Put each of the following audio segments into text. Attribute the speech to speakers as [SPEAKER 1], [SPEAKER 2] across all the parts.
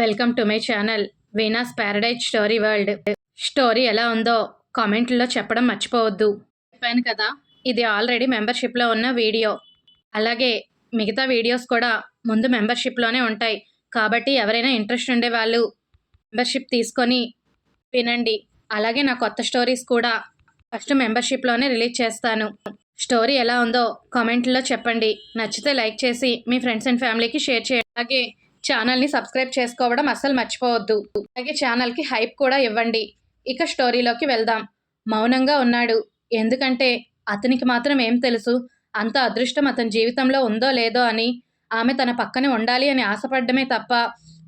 [SPEAKER 1] Welcome to my channel వీనాస్ paradise story world. Story ఎలా ఉందో కామెంట్లో చెప్పడం మర్చిపోవద్దు. చెప్పాను కదా ఇది ఆల్రెడీ మెంబర్షిప్లో ఉన్న వీడియో. అలాగే మిగతా వీడియోస్ కూడా ముందు మెంబర్షిప్లోనే ఉంటాయి. కాబట్టి ఎవరైనా ఇంట్రెస్ట్ ఉండే వాళ్ళు మెంబర్షిప్ తీసుకొని వినండి. అలాగే నా కొత్త స్టోరీస్ కూడా ఫస్ట్ మెంబర్షిప్లోనే రిలీజ్ చేస్తాను. స్టోరీ ఎలా ఉందో కామెంట్లో చెప్పండి. నచ్చితే లైక్ చేసి మీ ఫ్రెండ్స్ అండ్ ఫ్యామిలీకి షేర్ చేయండి. అలాగే ఛానల్ని సబ్స్క్రైబ్ చేసుకోవడం అస్సలు మర్చిపోవద్దు. అలాగే ఛానల్కి హైప్ కూడా ఇవ్వండి. ఇక స్టోరీలోకి వెళ్దాం. మౌనంగా ఉన్నాడు. ఎందుకంటే అతనికి మాత్రం ఏం తెలుసు? అంత అదృష్టం అతని జీవితంలో ఉందో లేదో అని ఆమె తన పక్కనే ఉండాలి అని ఆశపడ్డమే తప్ప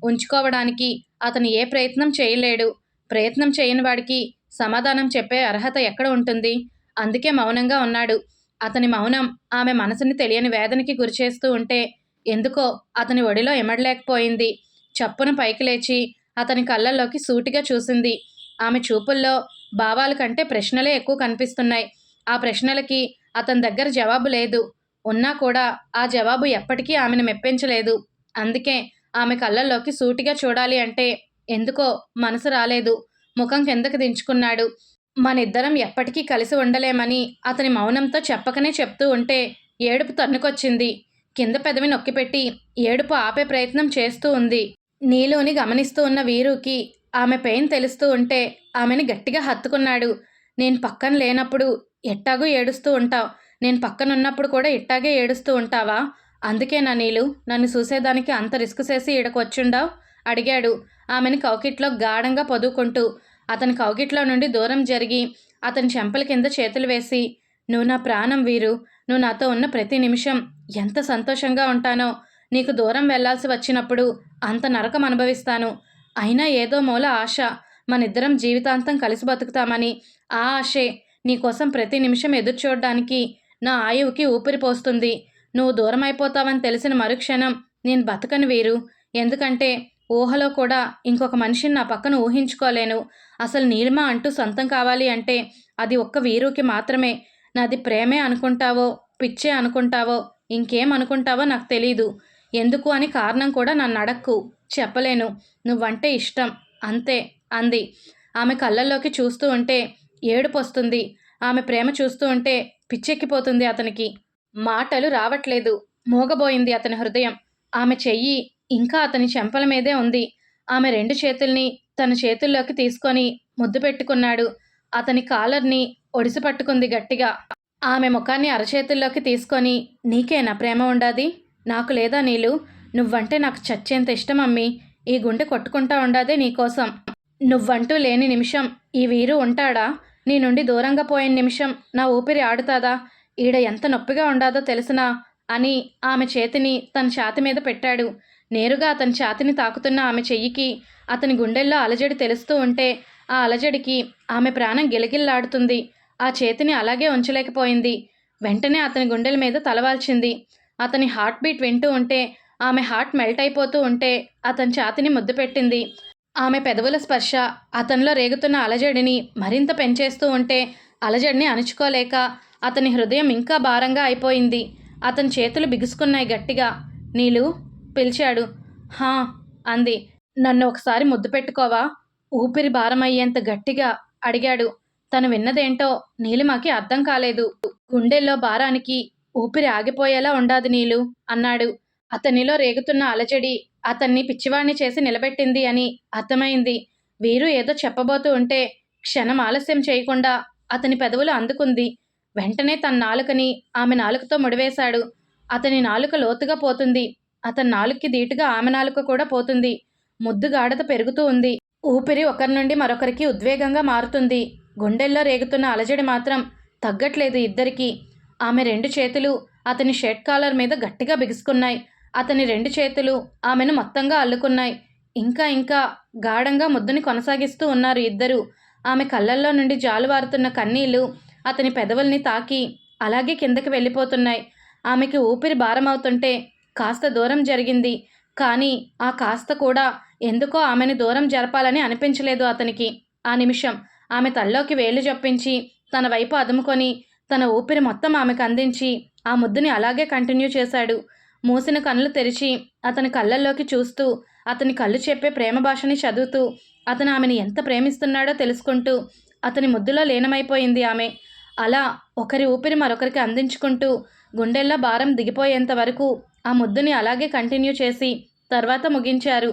[SPEAKER 1] ఉంచుకోవడానికి అతను ఏ ప్రయత్నం చేయలేడు. ప్రయత్నం చేయని వాడికి సమాధానం చెప్పే అర్హత ఎక్కడ ఉంటుంది? అందుకే మౌనంగా ఉన్నాడు. అతని మౌనం ఆమె మనసుని తెలియని వేదనకి గురిచేస్తూ ఉంటే ఎందుకో అతని ఒడిలో ఎమడలేకపోయింది. చప్పున పైకి లేచి అతని కళ్ళల్లోకి సూటిగా చూసింది. ఆమె చూపుల్లో భావాల కంటే ప్రశ్నలే ఎక్కువ కనిపిస్తున్నాయి. ఆ ప్రశ్నలకి అతని దగ్గర జవాబు లేదు. ఉన్నా కూడా ఆ జవాబు ఎప్పటికీ ఆమెను మెప్పించలేదు. అందుకే ఆమె కళ్ళల్లోకి సూటిగా చూడాలి అంటే ఎందుకో మనసు రాలేదు. ముఖం కిందకు దించుకున్నాడు. మనిద్దరం ఎప్పటికీ కలిసి ఉండలేమని అతని మౌనంతో చెప్పకనే చెప్తూ ఉంటే ఏడుపు తన్నుకొచ్చింది. కింద పెదవి నొక్కిపెట్టి ఏడుపు ఆపే ప్రయత్నం చేస్తూ ఉంది. నీలోని గమనిస్తూ ఉన్న వీరుకి ఆమె పెయిన్ తెలుస్తూ ఉంటే ఆమెని గట్టిగా హత్తుకున్నాడు. నేను పక్కన లేనప్పుడు ఎట్టాగూ ఏడుస్తూ ఉంటావు. నేను పక్కన ఉన్నప్పుడు కూడా ఇట్టాగే ఏడుస్తూ ఉంటావా? అందుకే నా నీలు? నన్ను చూసేదానికి అంత రిస్క్ చేసి ఈడకొచ్చుండావు అడిగాడు. ఆమెని కౌకిట్లో గాఢంగా పొదువుకుంటూ అతని కౌకిట్లో నుండి దూరం జరిగి అతని చెంపల కింద చేతులు వేసి నువ్వు నా ప్రాణం వీరు. నువ్వు నాతో ఉన్న ప్రతి నిమిషం ఎంత సంతోషంగా ఉంటానో. నీకు దూరం వెళ్ళాల్సి వచ్చినప్పుడు అంత నరకం అనుభవిస్తాను. అయినా ఏదో మూల ఆశ. మనిద్దరం జీవితాంతం కలిసి బతుకుతామని. ఆ ఆశే నీకోసం ప్రతి నిమిషం ఎదురు చూడడానికి నా ఆయువుకి ఊపిరి పోస్తుంది. నువ్వు దూరం అయిపోతావని తెలిసిన మరుక్షణం నేను బతకను వీరు. ఎందుకంటే ఊహలో కూడా ఇంకొక మనిషిని నా పక్కన ఊహించుకోలేను. అసలు నీలిమ అంటూ సొంతం కావాలి అంటే అది ఒక్క వీరుకి మాత్రమే. నాది ప్రేమే అనుకుంటావో పిచ్చే అనుకుంటావో ఇంకేం అనుకుంటావో నాకు తెలీదు. ఎందుకు అని కారణం కూడా నన్ను అడక్కు చెప్పలేను. నువ్వంటే ఇష్టం. అంతే. అంది. ఆమె కళ్ళల్లోకి చూస్తూ ఉంటే ఏడుపు వస్తుంది ఆమె ప్రేమ చూస్తూ ఉంటే పిచ్చెక్కిపోతుంది అతనికి. మాటలు రావట్లేదు. మూగబోయింది అతని హృదయం. ఆమె చెయ్యి ఇంకా అతని చెంపల మీదే ఉంది. ఆమె రెండు చేతుల్ని తన చేతుల్లోకి తీసుకొని ముద్దు పెట్టుకున్నాడు. అతని కాలర్ని ఒడిసి పట్టుకుంది గట్టిగా. ఆమె ముఖాన్ని అరచేతుల్లోకి తీసుకొని నీకేనా ప్రేమ ఉండాది? నాకు లేదా నీలు? నువ్వంటే నాకు చచ్చేంత ఇష్టం అమ్మి. ఈ గుండె కొట్టుకుంటా ఉండాదే నీకోసం. నువ్వంటూ లేని నిమిషం ఈ వీరు ఉంటాడా? నీ నుండి దూరంగా పోయిన నిమిషం నా ఊపిరి ఆడుతాదా? ఈడ ఎంత నొప్పిగా ఉండాదో తెలిసినా? అని ఆమె చేతిని తన ఛాతి మీద పెట్టాడు. నేరుగా అతని ఛాతిని తాకుతున్న ఆమె చెయ్యికి అతని గుండెల్లో అలజడి తెలుస్తూ ఉంటే ఆ అలజడికి ఆమె ప్రాణం గిలగిల్లాడుతుంది. ఆ చేతిని అలాగే ఉంచలేకపోయింది. వెంటనే అతని గుండెల మీద తలవాల్చింది. అతని హార్ట్ బీట్ వింటూ ఉంటే ఆమె హార్ట్ మెల్ట్ అయిపోతూ ఉంటే అతని ఛాతిని ముద్దు పెట్టింది. ఆమె పెదవుల స్పర్శ అతనిలో రేగుతున్న అలజడిని మరింత పెంచేస్తూ ఉంటే అలజడిని అణుచుకోలేక అతని హృదయం ఇంకా భారంగా అయిపోయింది. అతని చేతులు బిగుసుకున్నాయి గట్టిగా. నీలు పిలిచాడు. హా అంది. నన్ను ఒకసారి ముద్దు పెట్టుకోవా? ఊపిరి భారమయ్యేంత గట్టిగా అడిగాడు. తను విన్నదేంటో నీలిమకి అర్థం కాలేదు. గుండెల్లో భారానికి ఊపిరి ఆగిపోయేలా ఉండాది నీలు అన్నాడు. అతనిలో రేగుతున్న అలజడి అతన్ని పిచ్చివాణ్ణి చేసి నిలబెట్టింది అని అర్థమైంది. వీరు ఏదో చెప్పబోతూ ఉంటే క్షణం ఆలస్యం చేయకుండా అతని పెదవులు అందుకుంది. వెంటనే తన నాలుకని ఆమె నాలుకతో ముడివేశాడు. అతని నాలుక లోతుగా పోతుంది. అతని నాలుకకి ధీటుగా ఆమె నాలుక కూడా పోతుంది. ముద్దు గాఢత పెరుగుతూ ఉంది. ఊపిరి ఒకరి నుండి మరొకరికి ఉద్వేగంగా మారుతుంది. గుండెల్లో రేగుతున్న అలజడి మాత్రం తగ్గట్లేదు ఇద్దరికీ. ఆమె రెండు చేతులు అతని షర్ట్ కాలర్ మీద గట్టిగా బిగుసుకున్నాయి. అతని రెండు చేతులు ఆమెను మొత్తంగా అల్లుకున్నాయి. ఇంకా ఇంకా గాఢంగా ముద్దుని కొనసాగిస్తూ ఉన్నారు ఇద్దరు. ఆమె కళ్ళల్లో నుండి జాలువారుతున్న కన్నీళ్ళు అతని పెదవుల్ని తాకి అలాగే కిందకి వెళ్ళిపోతున్నాయి. ఆమెకి ఊపిరి భారమవుతుంటే కాస్త దూరం జరిగింది. కానీ ఆ కాస్త కూడా ఎందుకో ఆమెను దూరం జరపాలని అనిపించలేదు అతనికి. ఆ నిమిషం ఆమె తల్లోకి వేలు చొప్పించి తన వైపు అదుముకొని తన ఊపిరి మొత్తం ఆమెకు అందించి ఆ ముద్దుని అలాగే కంటిన్యూ చేశాడు. మూసిన కళ్ళు తెరిచి అతని కళ్ళల్లోకి చూస్తూ అతని కళ్ళు చెప్పే ప్రేమ భాషని చదువుతూ అతను ఆమెను ఎంత ప్రేమిస్తున్నాడో తెలుసుకుంటూ అతని ముద్దులో లీనమైపోయింది ఆమె. అలా ఒకరి ఊపిరి మరొకరికి అందించుకుంటూ గుండెల్లో భారం దిగిపోయేంత వరకు ఆ ముద్దుని అలాగే కంటిన్యూ చేసి తర్వాత ముగించారు.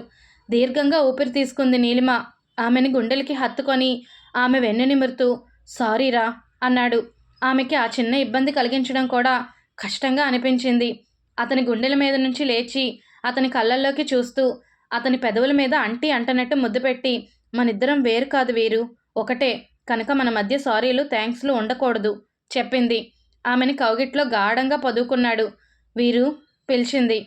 [SPEAKER 1] దీర్ఘంగా ఊపిరి తీసుకుంది నీలిమ. ఆమెని గుండెలకి హత్తుకొని ఆమె వెన్ను నిమురుతూ సారీరా అన్నాడు. ఆమెకి ఆ చిన్న ఇబ్బంది కలిగించడం కూడా కష్టంగా అనిపించింది. అతని గుండెల మీద నుంచి లేచి అతని కళ్ళల్లోకి చూస్తూ అతని పెదవుల మీద అంటి అంటనట్టు ముద్దు పెట్టి మనిద్దరం వేరు కాదు వీరు. ఒకటే కనుక మన మధ్య సారీలు థ్యాంక్స్లు ఉండకూడదు చెప్పింది. ఆమెని కౌగిట్లో గాఢంగా పదువుకున్నాడు వీరు పిలిచింది.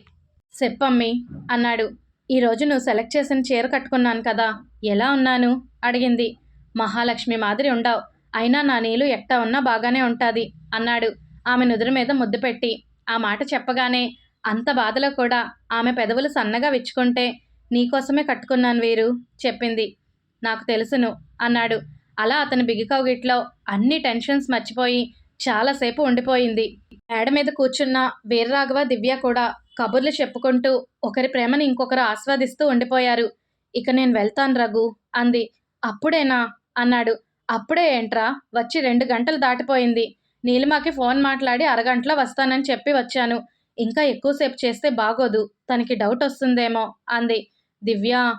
[SPEAKER 1] చెప్పమ్మి అన్నాడు. ఈరోజు నువ్వు సెలెక్ట్ చేసిన చీర కట్టుకున్నాను కదా ఎలా ఉన్నాను? అడిగింది. మహాలక్ష్మి మాదిరి ఉండవు. అయినా నా నీళ్ళు ఎట్టా ఉన్నా బాగానే ఉంటుంది అన్నాడు. ఆమె నుదురు మీద ముద్దు పెట్టి. ఆ మాట చెప్పగానే అంత బాధలో కూడా ఆమె పెదవులు సన్నగా విచ్చుకుంటే నీకోసమే కట్టుకున్నాను వీరు చెప్పింది. నాకు తెలుసును అన్నాడు. అలా అతని బిగికౌగిట్లో అన్ని టెన్షన్స్ మర్చిపోయి చాలాసేపు ఉండిపోయింది. మేడ మీద కూర్చున్న వీర్రాఘవ దివ్య కూడా కబుర్లు చెప్పుకుంటూ ఒకరి ప్రేమని ఇంకొకరు ఆస్వాదిస్తూ ఉండిపోయారు. ఇక నేను వెళ్తాను రఘు అంది. అప్పుడేనా? అన్నాడు. అప్పుడే ఏంట్రా? వచ్చి రెండు గంటలు దాటిపోయింది. నీలిమాకి ఫోన్ మాట్లాడి అరగంటలో వస్తానని చెప్పి వచ్చాను. ఇంకా ఎక్కువసేపు చేస్తే బాగోదు. తనకి డౌట్ వస్తుందేమో అంది. దివ్య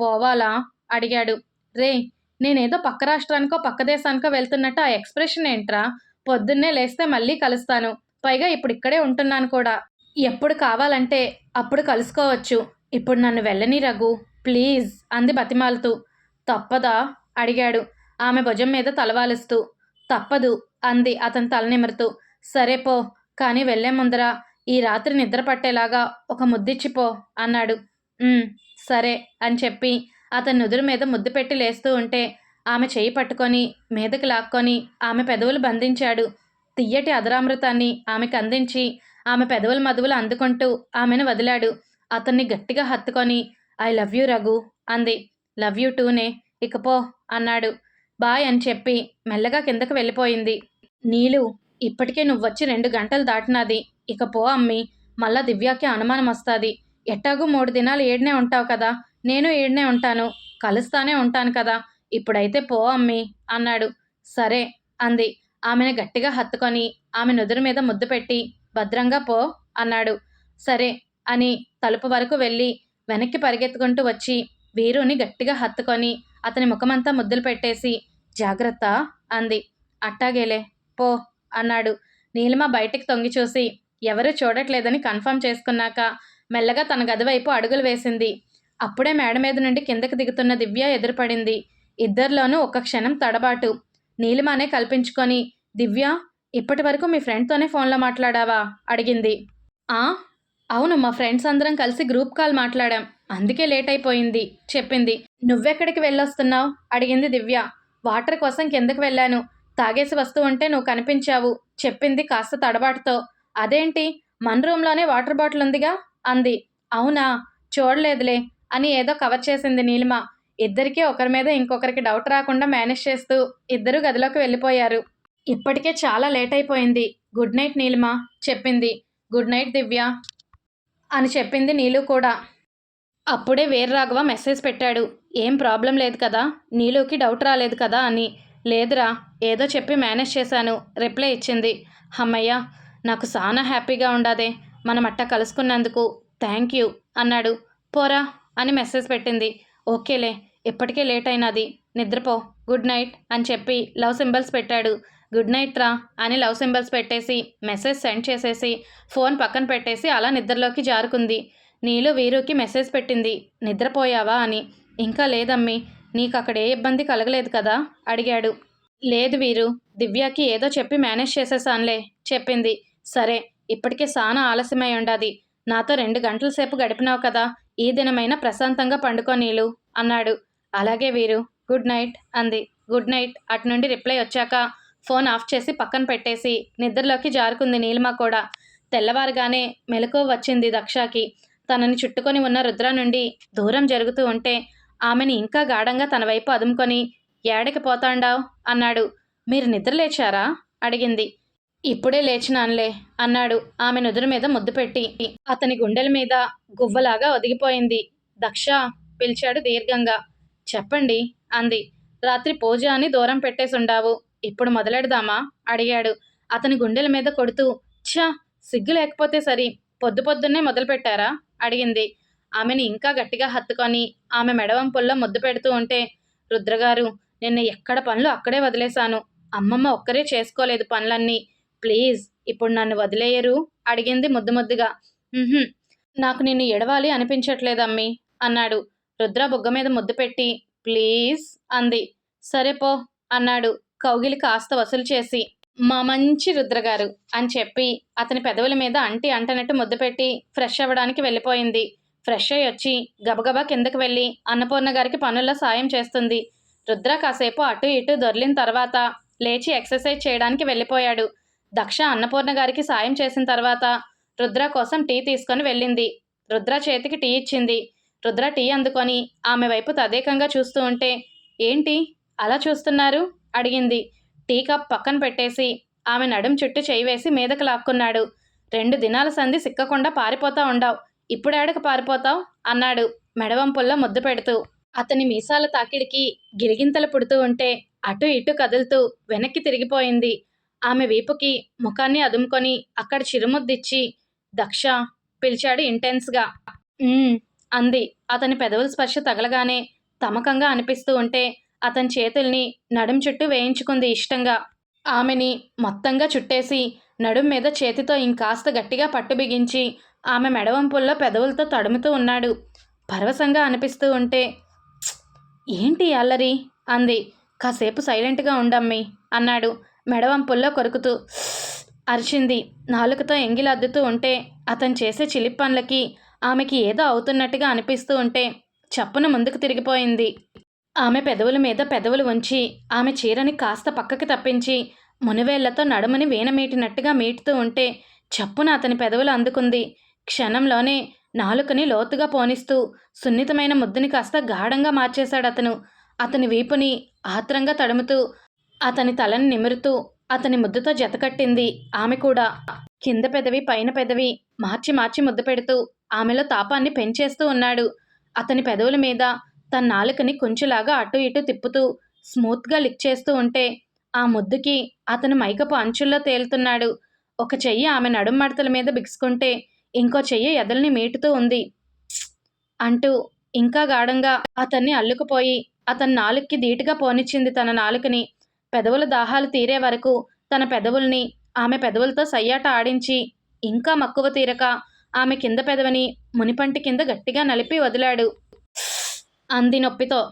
[SPEAKER 1] పోవాలా? అడిగాడు. రే నేనేదో పక్క రాష్ట్రానికో పక్క దేశానికో వెళ్తున్నట్టు ఆ ఎక్స్ప్రెషన్ ఏంట్రా? పొద్దున్నే లేస్తే మళ్ళీ కలుస్తాను. పైగా ఇప్పుడు ఇక్కడే ఉంటున్నాను కూడా. ఎప్పుడు కావాలంటే అప్పుడు కలుసుకోవచ్చు. ఇప్పుడు నన్ను వెళ్ళని రఘు ప్లీజ్ అంది బతిమాలుతూ. తప్పదా? అడిగాడు. ఆమె భుజం మీద తలవాలుస్తూ తప్పదు అంది అతని తల నిమురుతూ. సరే పో కానీ వెళ్ళే ముందర ఈ రాత్రి నిద్ర పట్టేలాగా ఒక ముద్దిచ్చిపో అన్నాడు. సరే అని చెప్పి అతని నుదురు మీద ముద్దు పెట్టి లేస్తూ ఉంటే ఆమె చేయి పట్టుకొని మీదకి లాక్కొని ఆమె పెదవులు బంధించాడు. తియ్యటి అదరామృతాన్ని ఆమెకు అందించి ఆమె పెదవుల మధువులు అందుకుంటూ ఆమెను వదిలాడు. అతన్ని గట్టిగా హత్తుకొని ఐ లవ్ యూ రఘు అంది. లవ్ యూ టూనే ఇకపో అన్నాడు. బాయ్ అని చెప్పి మెల్లగా కిందకు వెళ్ళిపోయింది. నీలు ఇప్పటికే నువ్వొచ్చి రెండు గంటలు దాటినది. ఇక పో అమ్మి మళ్ళా దివ్యాకి అనుమానం వస్తుంది. ఎట్టాగూ మూడు దినాలు ఏడనే ఉంటావు కదా. నేను ఏడనే ఉంటాను. కలుస్తానే ఉంటాను కదా. ఇప్పుడైతే పో అమ్మి అన్నాడు. సరే అంది. ఆమెను గట్టిగా హత్తుకొని ఆమె నుదురు మీద ముద్దు పెట్టి భద్రంగా పో అన్నాడు. సరే అని తలుపు వరకు వెళ్ళి వెనక్కి పరిగెత్తుకుంటూ వచ్చి వీరుని గట్టిగా హత్తుకొని అతని ముఖమంతా ముద్దులు పెట్టేసి జాగ్రత్త అంది. అట్టాగేలే పో అన్నాడు. నీలిమ బయటికి తొంగి చూసి ఎవరూ చూడట్లేదని కన్ఫర్మ్ చేసుకున్నాక మెల్లగా తన గది వైపు అడుగులు వేసింది. అప్పుడే మేడ మీద నుండి కిందకి దిగుతున్న దివ్య ఎదురుపడింది. ఇద్దరిలోనూ ఒక క్షణం తడబాటు. నీలిమానే కల్పించుకొని దివ్య ఇప్పటి వరకు మీ ఫ్రెండ్తోనే ఫోన్లో మాట్లాడావా? అడిగింది. ఆ అవును మా ఫ్రెండ్స్ అందరం కలిసి గ్రూప్ కాల్ మాట్లాడాం. అందుకే లేట్ అయిపోయింది చెప్పింది నువ్వెక్కడికి వెళ్ళొస్తున్నావు? అడిగింది దివ్య. వాటర్ కోసం కిందకు వెళ్ళాను. తాగేసి వస్తూ ఉంటే నువ్వు కనిపించావు చెప్పింది కాస్త తడబాటుతో. అదేంటి? మన రూమ్లోనే వాటర్ బాటిల్ ఉందిగా అంది. అవునా? చూడలేదులే అని ఏదో కవర్ చేసింది నీలిమ. ఇద్దరికీ ఒకరి మీద ఇంకొకరికి డౌట్ రాకుండా మేనేజ్ చేస్తూ ఇద్దరు గదిలోకి వెళ్ళిపోయారు. ఇప్పటికే చాలా లేట్ అయిపోయింది గుడ్ నైట్ నీలిమ చెప్పింది. గుడ్ నైట్ దివ్య అని చెప్పింది నీలు కూడా. అప్పుడే వీర్రాఘవ మెసేజ్ పెట్టాడు. ఏం ప్రాబ్లం లేదు కదా? నీలోకి డౌట్ రాలేదు కదా అని. లేదురా ఏదో చెప్పి మేనేజ్ చేశాను. రిప్లై ఇచ్చింది. అమ్మయ్య నాకు చాలా హ్యాపీగా ఉండాదే. మనం అట్ట కలుసుకున్నందుకు. థ్యాంక్ యూ అన్నాడు. పోరా అని మెసేజ్ పెట్టింది. ఓకేలే ఇప్పటికే లేట్ అయినది. నిద్రపో. గుడ్ నైట్ అని చెప్పి లవ్ సింబల్స్ పెట్టాడు. గుడ్ నైట్ రా అని లవ్ సింబల్స్ పెట్టేసి మెసేజ్ సెండ్ చేసేసి ఫోన్ పక్కన పెట్టేసి అలా నిద్రలోకి జారుకుంది. నీలో వీరుకి మెసేజ్ పెట్టింది. నిద్రపోయావా అని. ఇంకా లేదమ్మి నీకు అక్కడ ఏ ఇబ్బంది కలగలేదు కదా? అడిగాడు. లేదు వీరు దివ్యాకి ఏదో చెప్పి మేనేజ్ చేసేసానులే చెప్పింది. సరే ఇప్పటికే సానా ఆలస్యమై ఉండాది. నాతో రెండు గంటల సేపు గడిపినావు కదా ఈ దినమైనా ప్రశాంతంగా పండుకో నీలు అన్నాడు. అలాగే వీరు గుడ్ నైట్ అంది. గుడ్ నైట్ అటు నుండి రిప్లై వచ్చాక ఫోన్ ఆఫ్ చేసి పక్కన పెట్టేసి నిద్రలోకి జారుకుంది నీలిమ కూడా. తెల్లవారుగానే మెలకువ వచ్చింది దక్షకి. తనని చుట్టుకొని ఉన్న రుద్ర నుండి దూరం జరుగుతూ ఉంటే ఆమెని ఇంకా గాఢంగా తన వైపు అదుముకొని ఏడకి పోతాండావ్? అన్నాడు. మీరు నిద్ర లేచారా? అడిగింది. ఇప్పుడే లేచినాన్లే అన్నాడు. ఆమె నుదురు మీద ముద్దు పెట్టి అతని గుండెల మీద గువ్వలాగా ఒదిగిపోయింది. దక్ష పిలిచాడు దీర్ఘంగా. చెప్పండి అంది. రాత్రి పూజ అని దూరం పెట్టేసుండావు. ఇప్పుడు మొదలెడదామా? అడిగాడు. అతని గుండెల మీద కొడుతూ ఛా! సిగ్గు లేకపోతే సరి పొద్దు పొద్దున్నే మొదలుపెట్టారా? అడిగింది. ఆమెని ఇంకా గట్టిగా హత్తుకొని ఆమె మెడవంపుల్లో ముద్దు పెడుతూ ఉంటే రుద్రగారు నిన్న ఎక్కడ పనులు అక్కడే వదిలేశాను. అమ్మమ్మ ఒక్కరే చేసుకోలేదు పనులన్నీ. ప్లీజ్ ఇప్పుడు నన్ను వదిలేయరు? అడిగింది ముద్దు ముద్దుగా. నాకు నిన్ను ఎడవాలి అనిపించట్లేదమ్మీ అన్నాడు. రుద్ర బుగ్గ మీద ముద్దు పెట్టి ప్లీజ్ అంది. సరే పో అన్నాడు. కౌగిలి కాస్త వసూలు చేసి మా మంచి రుద్రగారు అని చెప్పి అతని పెదవుల మీద అంటి అంటనట్టు ముద్దు పెట్టి ఫ్రెష్ అవ్వడానికి వెళ్ళిపోయింది. ఫ్రెష్ అయ్యి వచ్చి గబగబా కిందకి వెళ్ళి అన్నపూర్ణ గారికి పనుల్లో సాయం చేస్తుంది. రుద్ర కాసేపు అటు ఇటు దొర్లిన తర్వాత లేచి ఎక్సర్సైజ్ చేయడానికి వెళ్ళిపోయాడు. దక్ష అన్నపూర్ణ గారికి సాయం చేసిన తర్వాత రుద్ర కోసం టీ తీసుకొని వెళ్ళింది. రుద్ర చేతికి టీ ఇచ్చింది. రుద్ర టీ అందుకొని ఆమె వైపు తదేకంగా చూస్తూ ఉంటే ఏంటి? అలా చూస్తున్నారు? అడిగింది. టీ కప్ పక్కన పెట్టేసి ఆమె నడుం చుట్టూ చేయి వేసి మీదకు లాక్కున్నాడు. రెండు దినాల సంధి సిక్కకుండా పారిపోతా ఉండావు. ఇప్పుడేడకు పారిపోతావు? అన్నాడు మెడవంపుల్లో ముద్దు పెడుతూ. అతని మీసాల తాకిడికి గిలిగింతలు పుడుతూ ఉంటే అటు ఇటు కదులుతూ వెనక్కి తిరిగిపోయింది. ఆమె వీపుకి ముఖాన్ని అదుముకొని అక్కడ చిరుముద్దిచ్చి దక్ష పిలిచాడు ఇంటెన్స్గా. అంది. అతని పెదవుల స్పర్శ తగలగానే తమకంగా అనిపిస్తూ ఉంటే అతని చేతుల్ని నడుం చుట్టూ వేయించుకుంది ఇష్టంగా. ఆమెని మొత్తంగా చుట్టేసి నడుం మీద చేతితో ఇంకాస్త గట్టిగా పట్టు బిగించి ఆమె మెడవంపుల్లో పెదవులతో తడుముతూ ఉన్నాడు. పరవశంగా అనిపిస్తూ ఉంటే ఏంటి అల్లరి? అంది. కాసేపు సైలెంట్గా ఉండమ్మి అన్నాడు. మెడవంపుల్లో కొరుకుతూ అరిచింది. నాలుకతో ఎంగిలద్దుతూ ఉంటే అతను చేసే చిలిప్ పనులకి ఆమెకి ఏదో అవుతున్నట్టుగా అనిపిస్తూ ఉంటే చప్పున ముందుకు తిరిగిపోయింది. ఆమె పెదవుల మీద పెదవులు ఉంచి ఆమె చీరని కాస్త పక్కకి తప్పించి మునివేళ్ళతో నడుమని వీణమేటినట్టుగా మీటుతూ ఉంటే చప్పున అతని పెదవులు అందుకుంది. క్షణంలోనే నాలుకని లోతుగా పోనిస్తూ సున్నితమైన ముద్దుని కాస్త గాఢంగా మార్చేశాడు అతను. అతని వీపుని ఆత్రంగా తడుముతూ అతని తలని నిమురుతూ అతని ముద్దుతో జతకట్టింది ఆమె కూడా. కింద పెదవి పైన పెదవి మార్చి మార్చి ముద్దు పెడుతూ ఆమెలో తాపాన్ని పెంచేస్తూ ఉన్నాడు. అతని పెదవుల మీద తన నాలుకని కొంచెలాగా అటు ఇటు తిప్పుతూ స్మూత్గా లిక్ చేస్తూ ఉంటే ఆ ముద్దుకి అతను మైకపు అంచుల్లో తేలుతున్నాడు. ఒక చెయ్యి ఆమె నడుం మడతల మీద బిగుసుకుంటే ఇంకో చెయ్యి ఎదల్ని మీటుతూ ఉంది. అంటూ ఇంకా గాఢంగా అతన్ని అల్లుకుపోయి అతని నాలుక్కి ధీటుగా పోనిచ్చింది తన నాలుకని. పెదవుల దాహాలు తీరే వరకు తన పెదవుల్ని ఆమె పెదవులతో సయ్యాట ఆడించి ఇంకా మక్కువ తీరక ఆమె కింద పెదవిని మునిపంటి కింద గట్టిగా నలిపి వదిలాడు. అంది నొప్పితో.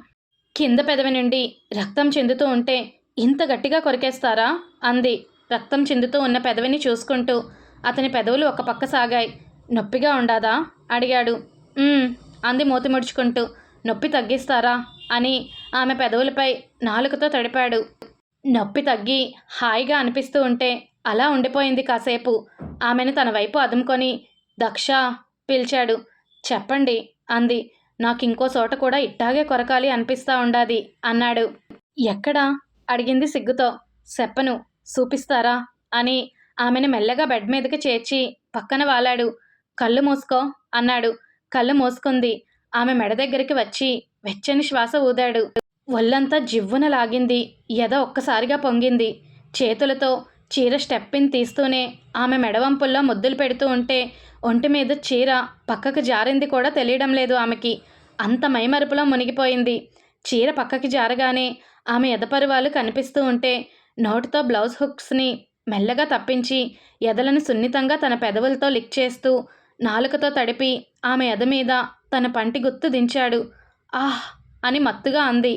[SPEAKER 1] కింద పెదవి నుండి రక్తం చెందుతూ ఉంటే ఇంత గట్టిగా కొరికేస్తారా? అంది. రక్తం చెందుతూ ఉన్న పెదవిని చూసుకుంటూ అతని పెదవులు ఒక పక్క సాగాయి. నొప్పిగా ఉండాదా? అడిగాడు. అంది మూతి ముడుచుకుంటూ. నొప్పి తగ్గిస్తారా? అని ఆమె పెదవులపై నాలుకతో తడిపాడు. నొప్పి తగ్గి హాయిగా అనిపిస్తూ ఉంటే అలా ఉండిపోయింది కాసేపు. ఆమెను తన వైపు అదుముకొని దక్ష పిలిచాడు. చెప్పండి అంది. నాకు ఇంకో చోట కూడా ఇట్టాగే కొరకాలి అనిపిస్తా ఉండాది అన్నాడు. ఎక్కడా? అడిగింది సిగ్గుతో. చెప్పను చూపిస్తారా అని ఆమెను మెల్లగా బెడ్ మీదకి చేర్చి పక్కన వాలాడు. కళ్ళు మూసుకో అన్నాడు. కళ్ళు మూసుకుంది. ఆమె మెడ దగ్గరికి వచ్చి వెచ్చని శ్వాస ఊదాడు. ఒళ్ళంతా జివ్వున లాగింది. ఎద ఒక్కసారిగా పొంగింది. చేతులతో చీర స్టెప్పిన్ తీస్తూనే ఆమె మెడవంపుల్లో ముద్దులు పెడుతూ ఉంటే ఒంటి మీద చీర పక్కకు జారింది కూడా తెలియడం లేదు ఆమెకి. అంత మైమరుపులో మునిగిపోయింది. చీర పక్కకి జారగానే ఆమె ఎదపరువాలు కనిపిస్తూ ఉంటే నోటితో బ్లౌజ్ హుక్స్ని మెల్లగా తప్పించి ఎదలను సున్నితంగా తన పెదవులతో లిక్ చేస్తూ నాలుకతో తడిపి ఆమె ఎద మీద తన పంటి గుత్తు దించాడు. ఆహ్! అని మత్తుగా అంది.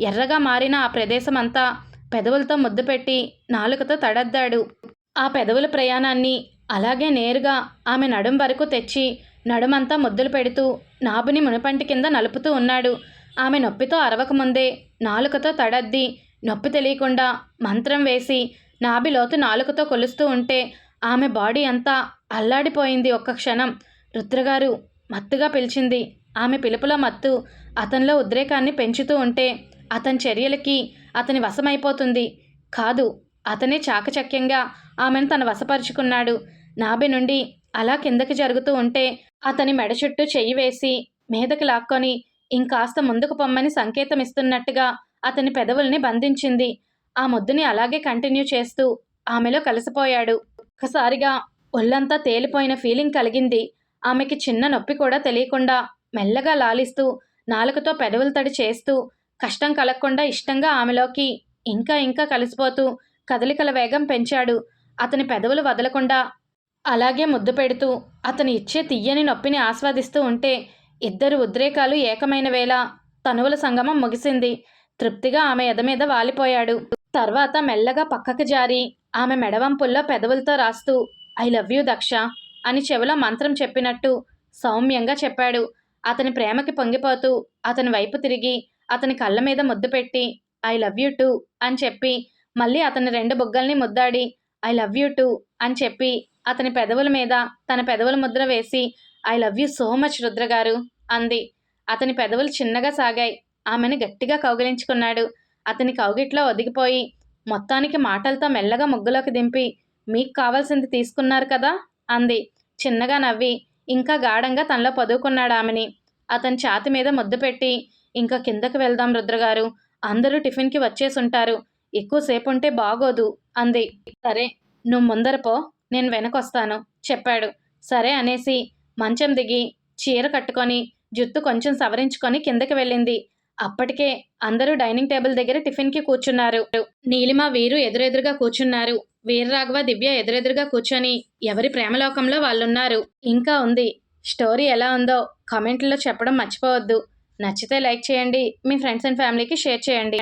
[SPEAKER 1] ఎర్రగా మారిన ఆ ప్రదేశం అంతా పెదవులతో ముద్దు పెట్టి నాలుకతో తడద్దాడు. ఆ పెదవుల ప్రయాణాన్ని అలాగే నేరుగా ఆమె నడుం వరకు తెచ్చి నడుమంతా ముద్దులు పెడుతూ నాభిని మునపంటి కింద నలుపుతూ ఉన్నాడు. ఆమె నొప్పితో అరవకముందే నాలుకతో తడద్ది నొప్పి తెలియకుండా మంత్రం వేసి నాభిలోతు నాలుకతో కొలుస్తూ ఉంటే ఆమె బాడీ అంతా అల్లాడిపోయింది ఒక్క క్షణం. రుద్రగారు మత్తుగా పిలిచింది. ఆమె పిలుపుల మత్తు అతనిలో ఉద్రేకాన్ని పెంచుతూ ఉంటే అతని చర్యలకి అతని వశమైపోతుంది. కాదు అతనే చాకచక్యంగా ఆమెను తన వశపరుచుకున్నాడు. నాభి నుండి అలా కిందకి జరుగుతూ ఉంటే అతని మెడ చుట్టూ చెయ్యి వేసి మీదకి లాక్కొని ఇంకాస్త ముందుకు పొమ్మని సంకేతం ఇస్తున్నట్టుగా అతని పెదవుల్ని బంధించింది. ఆ ముద్దుని అలాగే కంటిన్యూ చేస్తూ ఆమెలో కలిసిపోయాడు. ఒక్కసారిగా ఒళ్ళంతా తేలిపోయిన ఫీలింగ్ కలిగింది. ఆమెకి చిన్న నొప్పి కూడా తెలియకుండా మెల్లగా లాలిస్తూ నాలుకతో పెదవులు తడి చేస్తూ కష్టం కలగకుండా ఇష్టంగా ఆమెలోకి ఇంకా ఇంకా కలిసిపోతూ కదలికల వేగం పెంచాడు. అతని పెదవులు వదలకుండా అలాగే ముద్దు పెడుతూ అతను ఇచ్చే తీయని నొప్పిని ఆస్వాదిస్తూ ఉంటే ఇద్దరు ఉద్రేకాలు ఏకమైన వేళ తనువుల సంగమం ముగిసింది. తృప్తిగా ఆమె ఎద మీద వాలిపోయాడు. తర్వాత మెల్లగా పక్కకు జారి ఆమె మెడవంపుల్లో పెదవులతో రాస్తూ ఐ లవ్ యూ దక్ష అని చెవిలో మంత్రం చెప్పినట్టు సౌమ్యంగా చెప్పాడు. అతని ప్రేమకి పొంగిపోతూ అతని వైపు తిరిగి అతని కళ్ళ మీద ముద్దు పెట్టి ఐ లవ్ యూ టూ అని చెప్పి మళ్ళీ అతని రెండు బుగ్గల్ని ముద్దాడి ఐ లవ్ యూ టూ అని చెప్పి అతని పెదవుల మీద తన పెదవుల ముద్ర వేసి I love you so much Rudra గారు అంది. అతని పెదవులు చిన్నగా సాగాయి. ఆమెను గట్టిగా కౌగిలించుకున్నాడు. అతని కౌగిట్లో ఒదిగిపోయి మొత్తానికి మాటలతో మెల్లగా ముగ్గులోకి దింపి మీకు కావాల్సింది తీసుకున్నారు కదా అంది. చిన్నగా నవ్వి ఇంకా గాఢంగా తనలో పదువుకున్నాడు ఆమెని అతని ఛాతి మీద ముద్దు పెట్టి ఇంకా కిందకి వెళ్దాం రుద్రగారు. అందరూ టిఫిన్కి వచ్చేసుంటారు. ఎక్కువసేపు ఉంటే బాగోదు అంది. సరే నువ్వు ముందరపో నేను వెనకొస్తాను చెప్పాడు. సరే అనేసి మంచం దిగి చీర కట్టుకొని జుత్తు కొంచెం సవరించుకొని కిందకి వెళ్ళింది. అప్పటికే అందరూ డైనింగ్ టేబుల్ దగ్గర టిఫిన్కి కూర్చున్నారు. నీలిమ వీరు ఎదురెదురుగా కూర్చున్నారు. వీరరాఘవ దివ్య ఎదురెదురుగా కూర్చొని ఎవరి ప్రేమలోకంలో వాళ్ళున్నారు. ఇంకా ఉంది. స్టోరీ ఎలా ఉందో కామెంట్లో చెప్పడం మర్చిపోవద్దు. నచ్చితే లైక్ చేయండి. మీ ఫ్రెండ్స్ అండ్ ఫ్యామిలీకి షేర్ చేయండి.